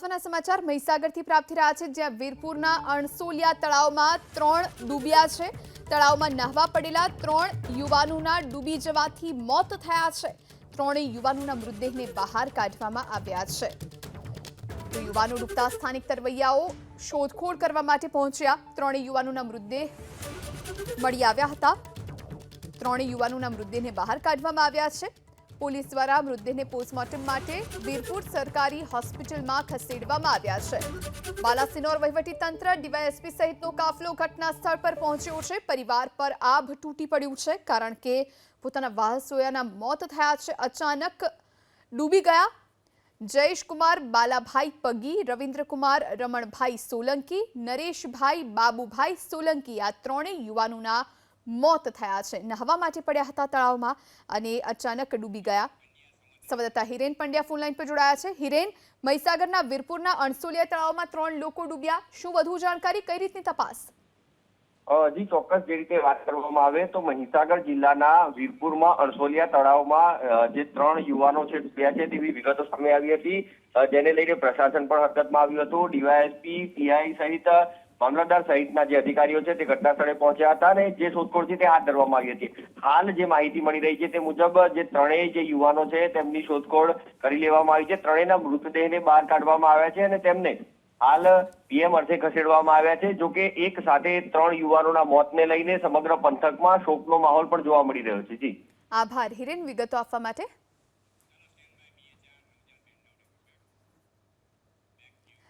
સમાચાર મહીસાગરથી પ્રાપ્ત થઈ રહ્યા છે, જ્યાં વીરપુરના અણસોલિયા તળાવમાં ત્રણ ડૂબ્યા છે. તળાવમાં નહાવા પડેલા ત્રણ યુવાનોના ડૂબી જવાથી મોત થયા છે. ત્રણેય યુવાનોના મૃતદેહને બહાર કાઢવામાં આવ્યા છે. તો યુવાનો ડૂબતા સ્થાનિક તરવૈયાઓ શોધખોળ કરવા માટે પહોંચ્યા. ત્રણેય યુવાનોના મૃતદેહ મળી આવ્યા હતા. ત્રણેય યુવાનોના મૃતદેહને બહાર કાઢવામાં આવ્યા છે. પોલીસ દ્વારા મૃતદેહને પોસ્ટમોર્ટમ માટે વીરપુર સરકારી હોસ્પિટલમાં ખસેડવામાં આવ્યા છે. બાલાસિનોર વહીવટી તંત્ર ડીવાયએસપી સહિતનો કાફલો ઘટના સ્થળ પર પહોંચ્યો છે. પરિવાર પર આભ તૂટી પડ્યું છે કારણ કે પોતાના વાહસોયાના મોત થયા છે. અચાનક ડૂબી ગયા જયેશકુમાર, બાલાભાઈ પગી, રવિન્દ્રકુમાર, રમણભાઈ સોલંકી, નરેશભાઈ, બાબુભાઈ સોલંકી આ ત્રણેય યુવાનોના મોત થયા છે. નહાવા માટે પડ્યા હતા તળાવમાં અને અચાનક ડૂબી ગયા. સંવાદદાતા હિરેન પંડ્યા ફોનલાઈન પર જોડાયા છે. હિરેન, મહીસાગરના વીરપુરના અણસોલિયા તળાવમાં ત્રણ લોકો ડૂબ્યા. શું વધુ જાણકારી, કઈ રીતની તપાસ? જી, ચોક્કસ જે રીતે વાત કરવામાં આવે તો મહીસાગર જિલ્લાના વીરપુરમાં અણસોલિયા તળાવમાં જે ત્રણ યુવાનો છે, ડૂબ્યા છે તેવી વિગતો સામે આવી હતી. જેને લઈને પ્રશાસન પણ હરકતમાં આવ્યું હતું. ડીવાયએસપી, પીઆઈ સહિત મામલતદાર સહિતના જે અધિકારીઓ છે તે ઘટના પહોંચ્યા હતા અને જે શોધખોળ છે તે હાથ ધરવામાં આવી હતી. હાલ જે માહિતી મળી રહી છે તે મુજબ જે ત્રણેય જે યુવાનો છે તેમની શોધખોળ કરી લેવામાં આવી છે. ત્રણેયના મૃતદેહને બહાર કાઢવામાં આવ્યા છે અને તેમને હાલ પીએમ અર્થે ખસેડવામાં આવ્યા છે. જો કે એક સાથે ત્રણ યુવાનોના મોતને લઈને સમગ્ર પંથકમાં શોકનો માહોલ પણ જોવા મળી રહ્યો છે. જી. આભાર. હિરેન, વિગતો આપવા માટે